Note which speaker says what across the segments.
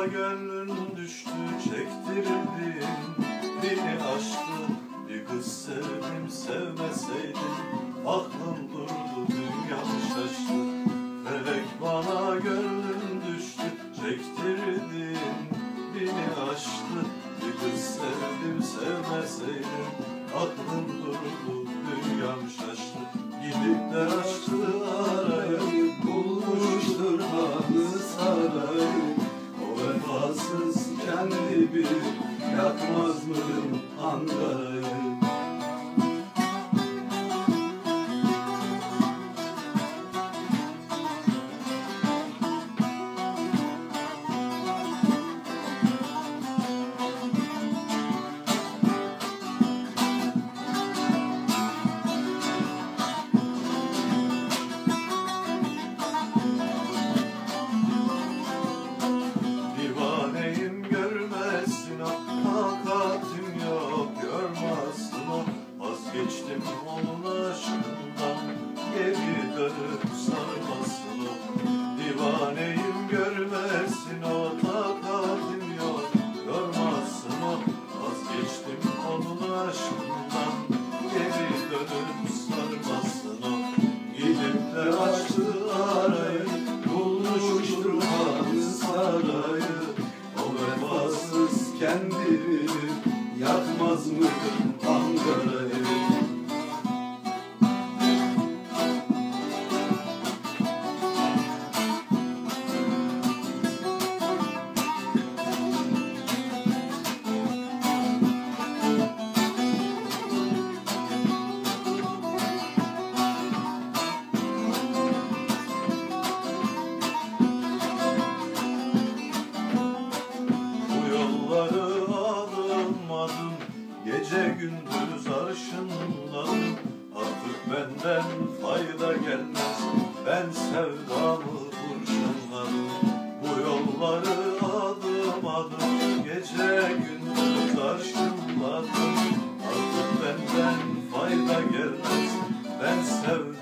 Speaker 1: Yola gönlün düştü çektirildim. Beni aştı bir kız sevdim sevmeseydim Aklım durdu dünyam şaştı. Felek bana gönlün kendi bilir Yakmaz mı Ankara'yı Gece gündüz arşınladım Artık benden fayda gelmez. Ben sevdamı kurşunladım Bu yolları adım adım. Gece gündüz arşınladım Artık benden fayda gelmez. Ben sevdamı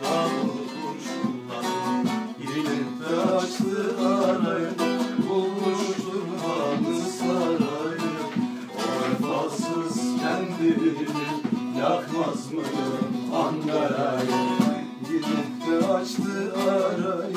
Speaker 1: yakmaz mı Ankara'yı? Gidip de açtı arayı.